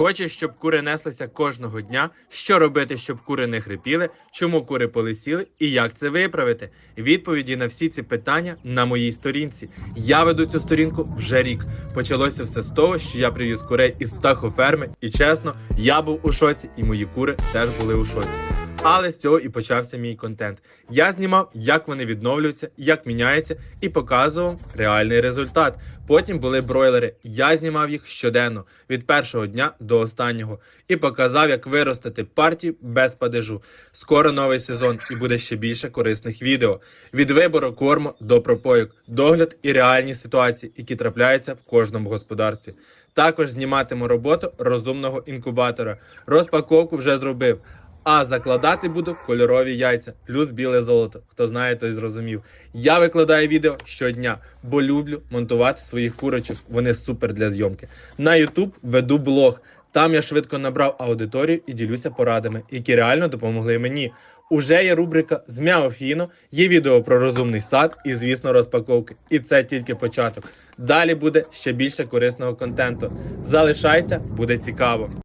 Хочеш, щоб кури неслися кожного дня? Що робити, щоб кури не хрипіли? Чому кури полисіли і як це виправити? Відповіді на всі ці питання на моїй сторінці. Я веду цю сторінку вже рік. Почалося все з того, що я привіз курей із птахоферми, і чесно, я був у шоці, і мої кури теж були у шоці. Але з цього і почався мій контент. Я знімав, як вони відновлюються, як міняються, і показував реальний результат. Потім були бройлери. Я знімав їх щоденно від першого дня до останнього і показав, як виростити партію без падежу. Скоро новий сезон і буде ще більше корисних відео. Від вибору корму до пропойок, догляд і реальні ситуації, які трапляються в кожному господарстві. Також зніматиму роботу розумного інкубатора. Розпаковку вже зробив. А закладати буду кольорові яйця, плюс біле золото. Хто знає, той зрозумів. Я викладаю відео щодня, бо люблю монтувати своїх курочок. Вони супер для зйомки. На YouTube веду блог. Там я швидко набрав аудиторію і ділюся порадами, які реально допомогли мені. Уже є рубрика Змяв фіно, є відео про розумний сад і, звісно, розпаковки. І це тільки початок. Далі буде ще більше корисного контенту. Залишайся, буде цікаво.